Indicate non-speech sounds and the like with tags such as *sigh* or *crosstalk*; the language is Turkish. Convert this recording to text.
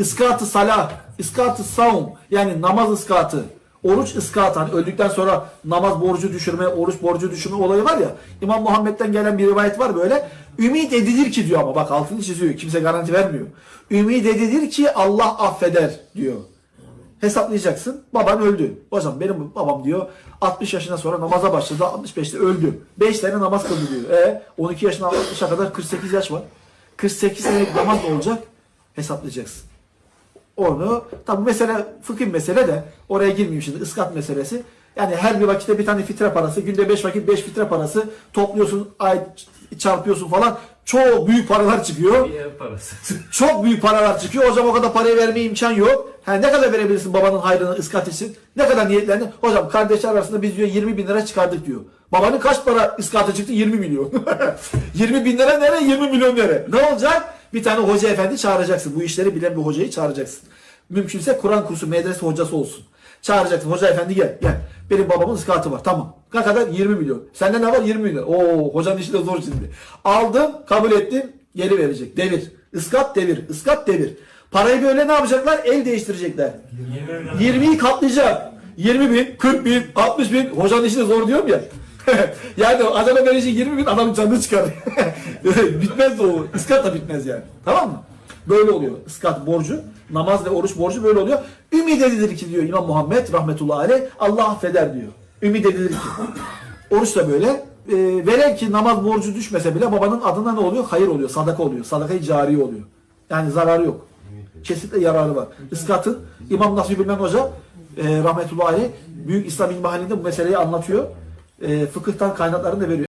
iskatı salah, iskatı savun yani namaz iskatı, oruç iskatı hani öldükten sonra namaz borcu düşürme, oruç borcu düşürme olayı var ya. İmam Muhammed'den gelen bir rivayet var böyle. Ümit edilir ki diyor ama bak altını çiziyor. Kimse garanti vermiyor. Ümit edilir ki Allah affeder diyor. Hesaplayacaksın. Baban öldü. Hocam benim babam diyor 60 yaşına sonra namaza başladı. 65'te öldü. 5 tane namaz kıldı diyor. E 12 yaşına 60'a kadar 48 yaş var. 48 senelik namaz olacak? Hesaplayacaksın. Onu tabi mesele fıkıh mesele de oraya girmeyeyim şimdi ıskat meselesi. Yani her bir vakitte bir tane fitre parası, günde 5 vakit 5 fitre parası topluyorsun, ay çarpıyorsun falan. Çok büyük paralar çıkıyor. Bir ev parası. *laughs* Çok büyük paralar çıkıyor. Hocam o kadar parayı vermeye imkan yok. Ha, ne kadar verebilirsin babanın hayrını ıskat için? Ne kadar niyetlerini? Hocam kardeşler arasında biz diyor 20 bin lira çıkardık diyor. Babanın kaç para ıskata çıktı? 20 milyon. *laughs* 20 bin lira nere? 20 milyon nere? Ne olacak? Bir tane hoca efendi çağıracaksın. Bu işleri bilen bir hocayı çağıracaksın. Mümkünse Kur'an kursu medrese hocası olsun. Çağıracaksın. Hoca efendi gel. Gel. Benim babamın ıskatı var. Tamam. Ne kadar? 20 milyon. Sende ne var? 20 milyon. Oo hocanın işi de zor şimdi. Aldım, kabul ettim. Geri verecek. Devir. Iskat devir. Iskat devir. Parayı böyle ne yapacaklar? El değiştirecekler. 20'yi katlayacak. 20 bin, 40 bin, 60 bin. Hocanın işi de zor diyorum ya. *laughs* yani adama verecek 20 bin adamın canını çıkar. *laughs* bitmez de o. Iskat da bitmez yani. Tamam mı? Böyle oluyor. Iskat borcu, namaz ve oruç borcu böyle oluyor. Ümit edilir ki diyor İmam Muhammed rahmetullahi aleyh Allah affeder diyor. Ümit edilir ki. Oruç da böyle. E, velev ki namaz borcu düşmese bile babanın adına ne oluyor? Hayır oluyor. Sadaka oluyor. Sadaka-i cari oluyor. Yani zararı yok. Kesinlikle yararı var. Iskat'ın İmam Nasri Bilmen Hoca e, rahmetullahi aleyh Büyük İslam İlmi halinde bu meseleyi anlatıyor. E, fıkıhtan kaynaklarını da veriyor.